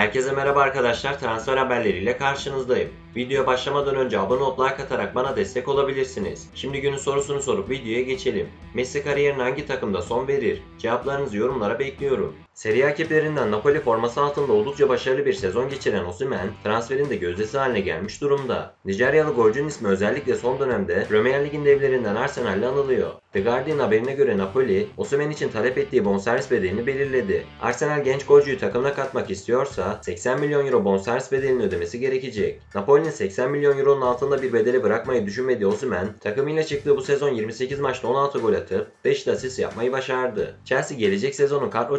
Herkese merhaba arkadaşlar. Transfer haberleriyle karşınızdayım. Video başlamadan önce abone olup like atarak bana destek olabilirsiniz. Şimdi günün sorusunu sorup videoya geçelim. Messi kariyerine hangi takımda son verir? Cevaplarınızı yorumlara bekliyorum. Serie A ekiplerinden Napoli forması altında oldukça başarılı bir sezon geçiren Osimhen, transferin de gözdesi haline gelmiş durumda. Nijeryalı golcünün ismi özellikle son dönemde Premier Lig'in devlerinden Arsenal'le anılıyor. The Guardian haberine göre Napoli, Osimhen için talep ettiği bonservis bedelini belirledi. Arsenal genç golcüyü takımına katmak istiyorsa 80 milyon euro bonservis bedelini ödemesi gerekecek. Napoli'nin 80 milyon euronun altında bir bedeli bırakmayı düşünmediği Osimhen, takımıyla çıktığı bu sezon 28 maçta 16 gol atıp 5 de asist yapmayı başardı. Chelsea gelecek sezonun kadro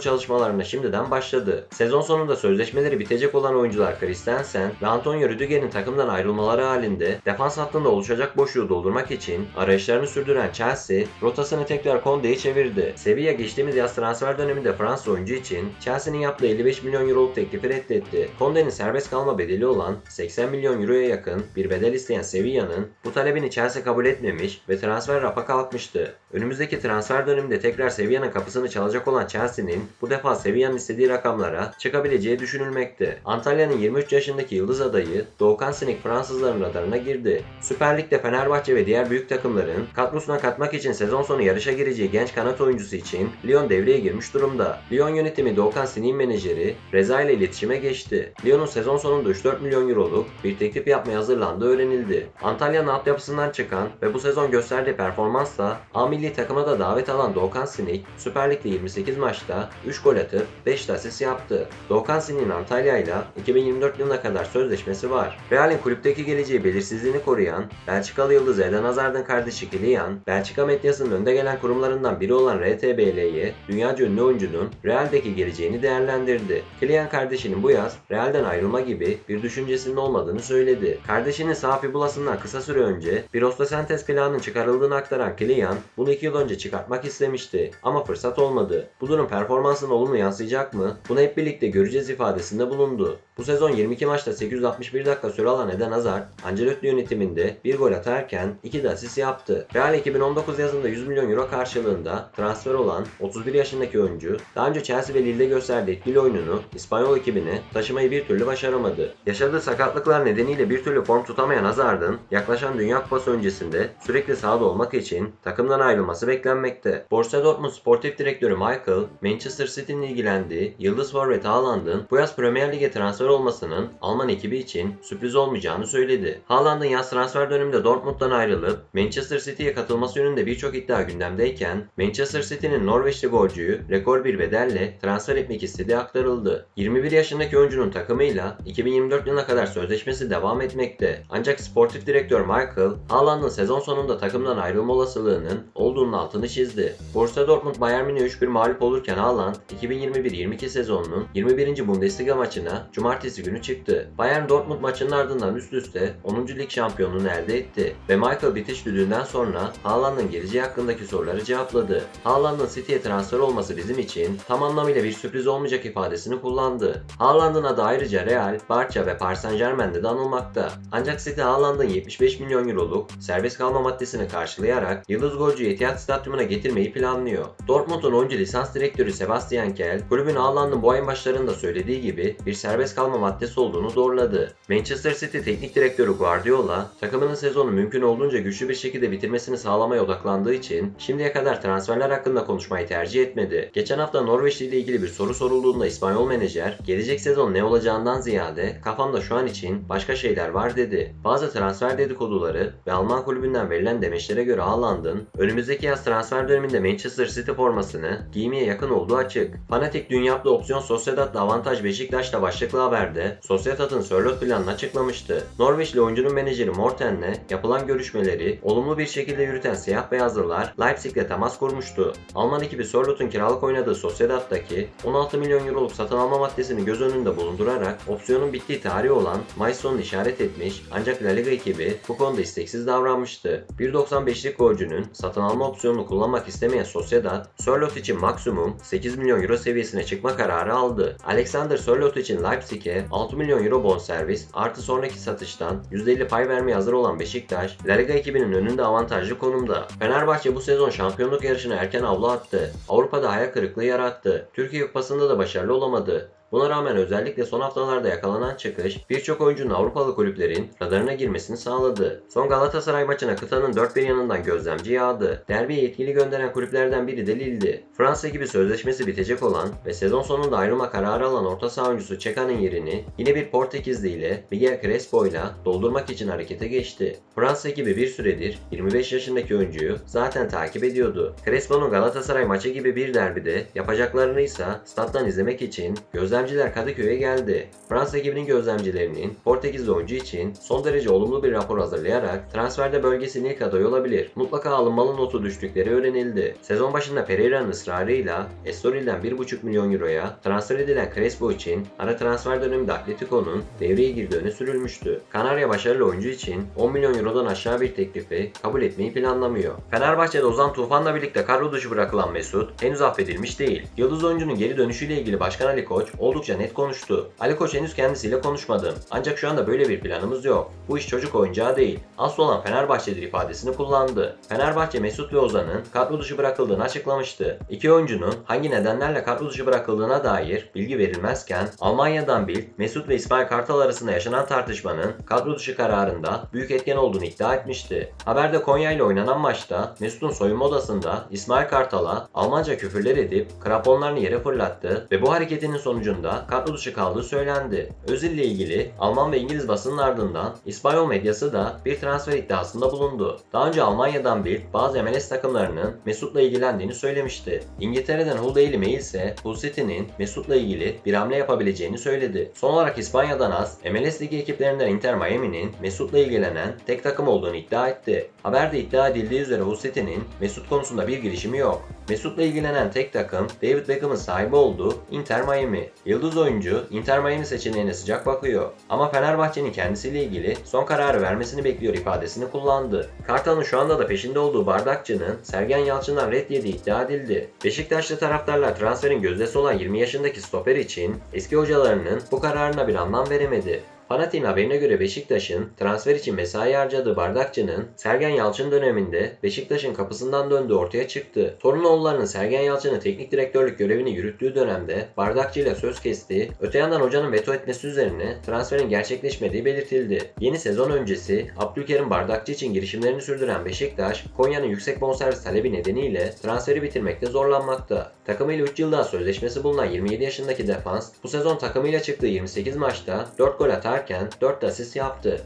çalışmalarına şimdiden başladı. Sezon sonunda sözleşmeleri bitecek olan oyuncular Christensen ve Antonio Rüdiger'in takımdan ayrılmaları halinde defans hattında oluşacak boşluğu doldurmak için arayışlarını sürdüren Chelsea, rotasını tekrar Conde'ye çevirdi. Sevilla geçtiğimiz yaz transfer döneminde Fransız oyuncu için Chelsea'nin yaptığı 55 milyon euroluk teklifi reddetti. Conde'nin serbest kalma bedeli olan 80 milyon euroya yakın bir bedel isteyen Sevilla'nın bu talebini Chelsea kabul etmemiş ve transfer rapa kalkmıştı. Önümüzdeki transfer döneminde tekrar Sevilla'nın kapısını çalacak olan Chelsea'nin bu defa Sevilla'nın istediği rakamlara çıkabileceği düşünülmekte. Antalya'nın 23 yaşındaki yıldız adayı Doğukan Sinik Fransızların radarına girdi. Süper Lig'de Fenerbahçe ve diğer büyük takımların kadrosuna katmak için sezon sonu yarışa gireceği genç kanat oyuncusu için Lyon devreye girmiş durumda. Lyon yönetimi Doğukan Sinik'in menajeri Reza ile iletişime geçti. Lyon'un sezon sonunda 3-4 milyon euroluk bir teklif yapmaya hazırlandığı öğrenildi. Antalya'nın altyapısından çıkan ve bu sezon gösterdiği performansla A milli takıma da davet alan Doğukan Sinik, Süper Lig'de 28 maçta 3 gol atıp 5 de asist yaptı. Doğukan Sinik'in Antalya ile 2024 yılına kadar sözleşmesi var. Real'in kulüpteki geleceği belirsizliğini koruyan Belçikalı yıldız Eden Hazard'ın kardeşi Kylian, Belçika medyasının önde gelen kurumlarından biri olan RTBL'ye dünyaca ünlü oyuncunun Real'deki geleceğini değerlendirdi. Kylian kardeşinin bu yaz Real'den ayrılma gibi bir düşüncesinin olmadığını söyledi. Kardeşinin sağ fibulasından kısa süre önce bir ostosentez plağının çıkarıldığını aktaran Kylian bunu 2 yıl önce çıkartmak istemişti ama fırsat olmadı. Bu durum performansına olumlu yansıyacak mı? Bunu hep birlikte göreceğiz ifadesinde bulundu. Bu sezon 22 maçta 861 dakika süre alan Eden Hazard, Ancelotti yönetiminde bir gol atarken 2 de asist yaptı. Real 2019 yazında 100 milyon euro karşılığında transfer olan 31 yaşındaki oyuncu, daha önce Chelsea ve Lille'de gösterdiği etkili oyununu İspanyol ekibine taşımayı bir türlü başaramadı. Yaşadığı sakatlıklar nedeniyle bir türlü form tutamayan Hazard'ın yaklaşan Dünya Kupası öncesinde sürekli sahada olmak için takımdan ayrılması beklenmekte. Borussia Dortmund sportif direktörü Michael, Manchester City'nin ilgilendiği Yıldız Forvet Haaland'ın bu yaz Premier Lig'e transfer olmasının Alman ekibi için sürpriz olmayacağını söyledi. Haaland'ın yaz transfer döneminde Dortmund'dan ayrılıp Manchester City'ye katılması yönünde birçok iddia gündemdeyken Manchester City'nin Norveçli golcüyü rekor bir bedelle transfer etmek istediği aktarıldı. 21 yaşındaki oyuncunun takımıyla 2024 yılına kadar sözleşmesi devam etmekte. Ancak sportif direktör Michael, Haaland'ın sezon sonunda takımdan ayrılma olasılığının olduğunun altını çizdi. Borussia Dortmund Bayern Münih'e 3-1 mağlup olurken Haaland 2021-22 sezonunun 21. Bundesliga maçına cumartesi günü çıktı. Bayern Dortmund maçının ardından üst üste 10. lig şampiyonluğunu elde etti ve Michael bitiş düdüğünden sonra Haaland'ın geleceği hakkındaki soruları cevapladı. Haaland'ın City'ye transfer olması bizim için tam anlamıyla bir sürpriz olmayacak ifadesini kullandı. Haaland'ın adı ayrıca Real, Barça ve Paris Saint Germain'de de anılmakta. Ancak City Haaland'ın 75 milyon euroluk serbest kalma maddesini karşılayarak Yıldız golcüyü Etihad Stadyumuna getirmeyi planlıyor. Dortmund'un oyuncu lisans direktörü Sebastian Kehl, kulübün Haaland'ın bu ayın başlarında söylediği gibi bir serbest kalma maddesi olduğunu doğruladı. Manchester City teknik direktörü Guardiola, takımının sezonu mümkün olduğunca güçlü bir şekilde bitirmesini sağlamaya odaklandığı için şimdiye kadar transferler hakkında konuşmayı tercih etmedi. Geçen hafta Norveçli ile ilgili bir soru sorulduğunda İspanyol menajer, gelecek sezon ne olacağından ziyade kafamda şu an için başka şeyler var dedi. Bazı transfer dedikoduları ve Alman kulübünden verilen demeçlere göre Haaland'ın önümüzdeki yaz transfer döneminde Manchester City formasını giymeye yakın olduğu açık. Fanatik dün yaptığı opsiyon Sociedad'da avantaj Beşiktaş'ta başlıklı haberde Sociedad'ın Sörloth planını açıklamıştı. Norveçli oyuncunun menajeri Morten'le yapılan görüşmeleri olumlu bir şekilde yürüten siyah beyazlılar Leipzig'le temas kurmuştu. Alman ekibi Sörloth'un kiralık oynadığı Sociedad'daki 16 milyon euroluk satın alma maddesini göz önünde bulundurarak opsiyonun bittiği tarih olan Mayıs sonunu işaret etmiş ancak La Liga ekibi bu konuda isteksiz davranmıştı. 1.95'lik golcünün satın alma opsiyonunu kullanmak istemeyen Sociedad, Sörloth için maksimum 8 milyon euro seviyesine çıkma kararı aldı. Alexander Sörloth için Leipzig'e 6 milyon euro bonservis artı sonraki satıştan %50 pay vermeye hazır olan Beşiktaş, La Liga ekibinin önünde avantajlı konumda. Fenerbahçe bu sezon şampiyonluk yarışına erken avlu attı. Avrupa'da hayal kırıklığı yarattı. Türkiye Kupası'nda da başarılı olamadı. Buna rağmen özellikle son haftalarda yakalanan çıkış birçok oyuncunun Avrupalı kulüplerin radarına girmesini sağladı. Son Galatasaray maçına kıtanın dört bir yanından gözlemci yağdı. Derbiye yetkili gönderen kulüplerden biri de Lille'di. Fransa gibi sözleşmesi bitecek olan ve sezon sonunda ayrılma kararı alan orta saha oyuncusu Çeka'nın yerini yine bir Portekizli ile Miguel Crespo ile doldurmak için harekete geçti. Fransa ekibi bir süredir 25 yaşındaki oyuncuyu zaten takip ediyordu. Crespo'nun Galatasaray maçı gibi bir derbide yapacaklarını ise stat'tan izlemek için gözlemciler Kadıköy'e geldi. Fransa ekibinin gözlemcilerinin Portekizli oyuncu için son derece olumlu bir rapor hazırlayarak transferde bölgesinin ilk adayı olabilir. Mutlaka alınmalı notu düştükleri öğrenildi. Sezon başında Pereira'nın ısrarıyla Estoril'den 1,5 milyon euroya transfer edilen Crespo için ara transfer döneminde Atletico'nun devreye girdiği öne sürülmüştü. Kanarya başarılı oyuncu için 10 milyon eurodan aşağı bir teklifi kabul etmeyi planlamıyor. Fenerbahçe'de Ozan Tufan'la birlikte kadro dışı bırakılan Mesut henüz affedilmiş değil. Yıldız oyuncunun geri dönüşüyle ilgili Başkan Ali Koç oldukça net konuştu. Ali Koç henüz kendisiyle konuşmadım. Ancak şu anda böyle bir planımız yok. Bu iş çocuk oyuncağı değil. Asıl olan Fenerbahçe'dir ifadesini kullandı. Fenerbahçe Mesut ve Ozan'ın kadro dışı bırakıldığını açıklamıştı. İki oyuncunun hangi nedenlerle kadro dışı bırakıldığına dair bilgi verilmezken Almanya'dan Bild, Mesut ve İsmail Kartal arasında yaşanan tartışmanın kadro dışı kararında büyük etken olduğunu iddia etmişti. Haberde Konya ile oynanan maçta Mesut'un soyunma odasında İsmail Kartal'a Almanca küfürler edip kraponlarını yere fırlattı ve bu hareketinin sonucunda kadro dışı kaldığı söylendi. Özil ile ilgili Alman ve İngiliz basının ardından İspanyol medyası da bir transfer iddiasında bulundu. Daha önce Almanya'dan Bild bazı MLS takımlarının Mesut'la ilgilendiğini söylemişti. İngiltere'den Hull Daily Mail ise Hull City'nin Mesut'la ilgili bir hamle yapabileceğini söyledi. Son olarak İspanya'dan az MLS Ligi ekiplerinden Inter Miami'nin Mesut'la ilgilenen tek takım olduğunu iddia etti. Haberde iddia edildiği üzere Hull City'nin Mesut konusunda bir girişimi yok. Mesut'la ilgilenen tek takım David Beckham'ın sahibi olduğu Inter Miami. Yıldız oyuncu Inter Miami seçeneğine sıcak bakıyor. Ama Fenerbahçe'nin kendisiyle ilgili son kararı vermesini bekliyor ifadesini kullandı. Kartal'ın şu anda da peşinde olduğu bardakçının Sergen Yalçın'dan red yediği iddia edildi. Beşiktaşlı taraftarlar transferin gözdesi olan 20 yaşındaki stoper için eski hocalarının bu kararına bir anlam veremedi. Fanatik'in haberine göre Beşiktaş'ın transfer için mesai harcadığı Bardakçı'nın Sergen Yalçın döneminde Beşiktaş'ın kapısından döndüğü ortaya çıktı. Torunoğullarının Sergen Yalçın'ın teknik direktörlük görevini yürüttüğü dönemde Bardakçı ile söz kestiği, öte yandan hocanın veto etmesi üzerine transferin gerçekleşmediği belirtildi. Yeni sezon öncesi Abdülkerim Bardakçı için girişimlerini sürdüren Beşiktaş, Konya'nın yüksek bonservis talebi nedeniyle transferi bitirmekte zorlanmakta. Takımıyla 3 yıl daha sözleşmesi bulunan 27 yaşındaki defans bu sezon takımıyla çıktığı 28 maçta 4 gol atarken 4 de asist yaptı.